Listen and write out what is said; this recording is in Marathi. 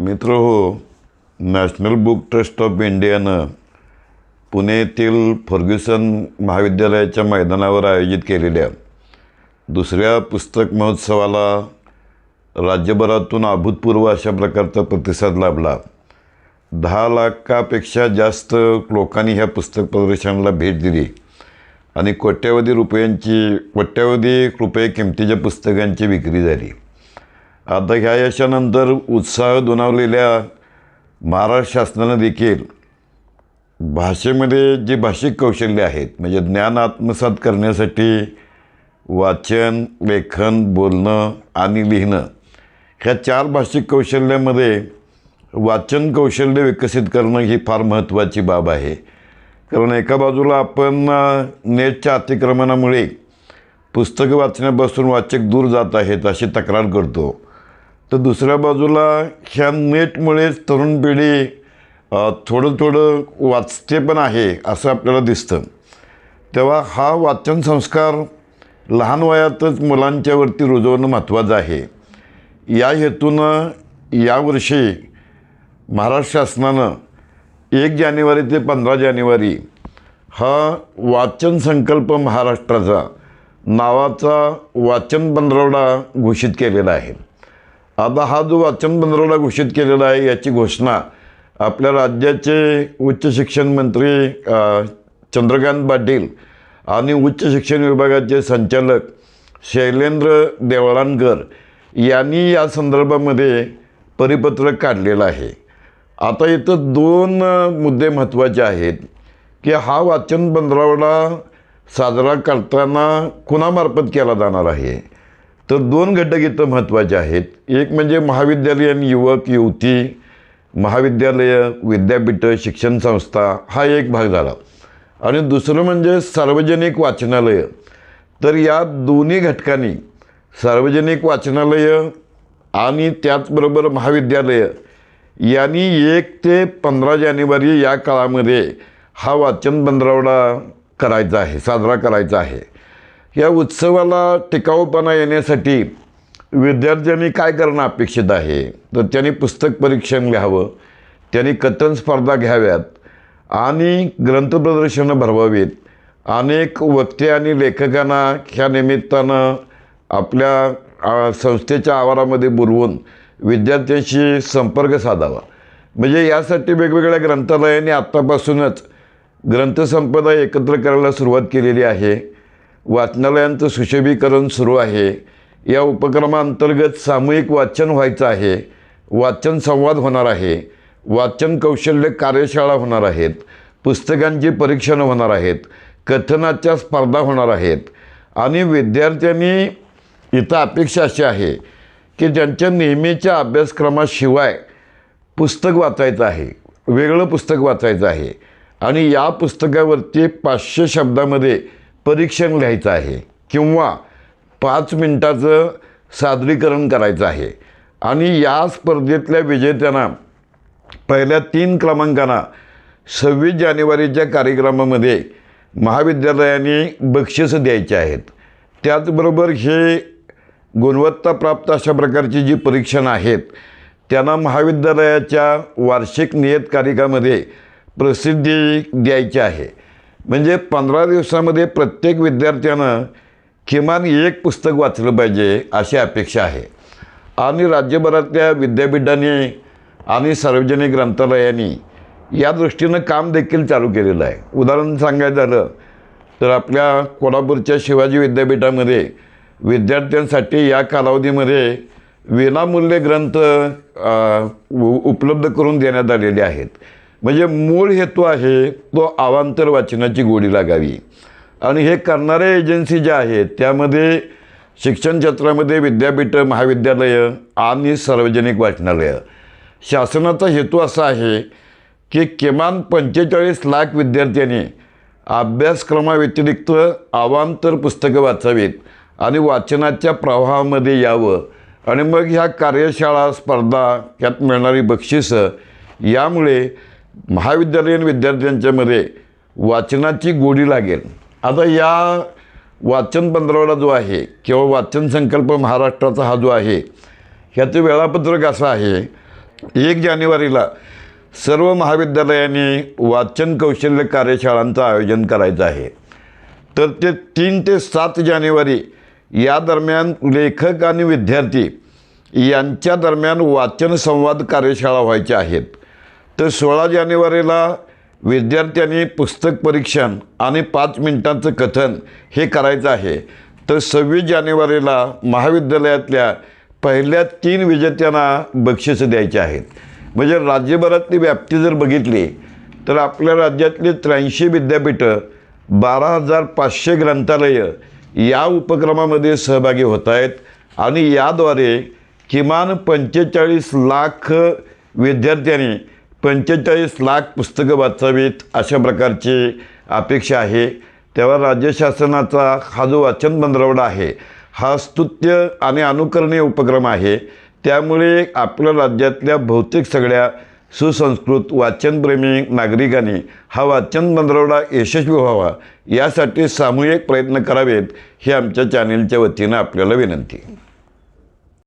मित्र हो नॅशनल बुक ट्रस्ट ऑफ इंडियानं पुणे येथील फर्ग्युसन महाविद्यालयाच्या मैदानावर आयोजित केलेल्या दुसऱ्या पुस्तक महोत्सवाला राज्यभरातून अभूतपूर्व अशा प्रकारचा प्रतिसाद लाभला. दहा लाखापेक्षा जास्त लोकांनी ह्या पुस्तक प्रदर्शनाला भेट दिली आणि कोट्यावधी रुपयांची कोट्यावधी रुपये किमतीच्या पुस्तकांची विक्री झाली. आता ह्या यशानंतर उत्साह दुणावलेल्या महाराष्ट्र शासनानं देखील भाषेमध्ये जी भाषिक कौशल्य आहेत म्हणजे ज्ञान आत्मसात करण्यासाठी वाचन लेखन बोलणं आणि लिहिणं ह्या चार भाषिक कौशल्यामध्ये वाचन कौशल्य विकसित करणं ही फार महत्त्वाची बाब आहे. कारण एका बाजूला आपण नेटच्या अतिक्रमणामुळे पुस्तकं वाचण्यापासून वाचक दूर जात आहेत अशी तक्रार करतो. तर दुसऱ्या बाजूला ह्या नेटमुळेच तरुण पिढी थोडं थोडं वाचते पण आहे असं आपल्याला दिसतं. तेव्हा हा वाचन संस्कार लहान वयातच मुलांच्यावरती रुजवणं महत्त्वाचं आहे. या हेतूनं यावर्षी महाराष्ट्र शासनानं एक जानेवारी ते पंधरा जानेवारी हा वाचन संकल्प महाराष्ट्राचा नावाचा वाचन पंधरवडा घोषित केलेला आहे. आता हा जो वाचन पंधरवडा घोषित केलेला आहे याची घोषणा आपल्या राज्याचे उच्च शिक्षण मंत्री चंद्रकांत पाटील आणि उच्च शिक्षण विभागाचे संचालक शैलेंद्र देवळाणकर यांनी या संदर्भामध्ये परिपत्रक काढलेलं आहे. आता इथं दोन मुद्दे महत्त्वाचे आहेत की हा वाचन पंधरवडा साजरा करताना कुणामार्फत केला जाणार आहे? तर दोन घटक इथं महत्त्वाचे आहेत. एक म्हणजे महाविद्यालयीन युवक युवती. महाविद्यालय विद्यापीठं शिक्षण संस्था हा एक भाग झाला. आणि दुसरं म्हणजे सार्वजनिक वाचनालयं. तर या दोन्ही घटकांनी सार्वजनिक वाचनालयं आणि त्याचबरोबर महाविद्यालयं यांनी एक ते पंधरा जानेवारी या काळामध्ये हा वाचन बंदरावडा करायचा आहे साजरा करायचा आहे. या उत्सवाला टिकाऊपणा येण्यासाठी विद्यार्थ्यांनी काय करणं अपेक्षित आहे? तर त्यांनी पुस्तक परीक्षण घ्यावं त्यांनी कथन स्पर्धा घ्याव्यात आणि ग्रंथप्रदर्शनं भरवावीत. अनेक वक्ते आणि लेखकांना ह्या निमित्तानं आपल्या संस्थेच्या आवारामध्ये बुरवून विद्यार्थ्यांशी संपर्क साधावा. म्हणजे यासाठी वेगवेगळ्या ग्रंथालयांनी आत्तापासूनच ग्रंथसंपदा एकत्र करायला सुरुवात केलेली आहे. वाचनालयांचं सुशोभीकरण सुरू आहे. या उपक्रमाअंतर्गत सामूहिक वाचन व्हायचं आहे. वाचन संवाद होणार आहे. वाचन कौशल्य कार्यशाळा होणार आहेत. पुस्तकांची परीक्षणं होणार आहेत. कथनाच्या स्पर्धा होणार आहेत. आणि विद्यार्थ्यांनी इथं अपेक्षा अशी आहे की ज्यांच्या नेहमीच्या अभ्यासक्रमाशिवाय पुस्तक वाचायचं आहे वेगळं पुस्तक वाचायचं आहे. आणि या पुस्तकावरती पाचशे शब्दामध्ये परीक्षण लिहायचं आहे किंवा पाच मिनटाचं सादरीकरण करायचं आहे. आणि या स्पर्धेतल्या विजेत्यांना पहिल्या तीन क्रमांकांना सव्वीस जानेवारीच्या कार्यक्रमामध्ये महाविद्यालयाने बक्षिसं द्यायची आहेत. त्याचबरोबर हे गुणवत्ताप्राप्त अशा प्रकारची जी परीक्षण आहेत त्यांना महाविद्यालयाच्या वार्षिक नियतकालिकामध्ये प्रसिद्धी द्यायची आहे. म्हणजे पंधरा दिवसामध्ये प्रत्येक विद्यार्थ्यानं किमान एक पुस्तक वाचलं पाहिजे अशी अपेक्षा आहे. आणि राज्यभरातल्या विद्यापीठांनी आणि सार्वजनिक ग्रंथालयांनी या दृष्टीनं काम देखील चालू केलेलं आहे. उदाहरण सांगायचं झालं तर आपल्या कोल्हापूरच्या शिवाजी विद्यापीठामध्ये विद्यार्थ्यांसाठी या कालावधीमध्ये विनामूल्य ग्रंथ उपलब्ध करून देण्यात आलेले आहेत. म्हणजे मूळ हेतू आहे तो अवांतर वाचनाची गोडी लागावी. आणि हे करणाऱ्या एजन्सी ज्या आहेत त्यामध्ये शिक्षण क्षेत्रामध्ये विद्यापीठं महाविद्यालयं आणि सार्वजनिक वाचनालयं. शासनाचा हेतू असा आहे की किमान पंचेचाळीस लाख विद्यार्थ्यांनी अभ्यासक्रमाव्यतिरिक्त अवांतर पुस्तकं वाचावीत आणि वाचनाच्या प्रवाहामध्ये यावं. आणि मग ह्या कार्यशाळा स्पर्धा यात मिळणारी बक्षिसं यामुळे महाविद्यालयीन विद्यार्थ्यांच्यामध्ये वाचनाची गोडी लागेल. आता या वाचन पंधरवडा जो आहे किंवा वाचन संकल्प महाराष्ट्राचा हा जो आहे ह्याचं वेळापत्रक असं आहे एक जानेवारीला सर्व महाविद्यालयांनी वाचन कौशल्य कार्यशाळांचं आयोजन करायचं आहे. तर ते तीन ते सात जानेवारी या दरम्यान लेखक आणि विद्यार्थी यांच्या दरम्यान वाचन संवाद कार्यशाळा व्हायच्या आहेत. तर सोळा जानेवारीला विद्यार्थ्यांनी पुस्तक परीक्षण आणि पाच मिनिटांचं कथन हे करायचं आहे. तर सव्वीस जानेवारीला महाविद्यालयातल्या पहिल्या तीन विजेत्यांना बक्षिसं द्यायची आहेत. म्हणजे राज्यभरातली व्याप्ती जर बघितली तर आपल्या राज्यातली त्र्याऐंशी विद्यापीठं बारा हजार पाचशे ग्रंथालयं या उपक्रमामध्ये सहभागी होत आहेत आणि याद्वारे किमान पंचेचाळीस लाख विद्यार्थ्यांनी पंचेचाळीस लाख पुस्तकं वाचावीत अशा प्रकारची अपेक्षा आहे. तेव्हा राज्य शासनाचा हा जो वाचन पंधरवडा आहे हा स्तुत्य आणि अनुकरणीय उपक्रम आहे. त्यामुळे आपल्या राज्यातल्या बहुतेक सगळ्या सुसंस्कृत वाचनप्रेमी नागरिकांनी हा वाचन पंधरवडा यशस्वी व्हावा यासाठी सामूहिक प्रयत्न करावेत ही आमच्या चॅनेलच्या वतीनं आपल्याला विनंती.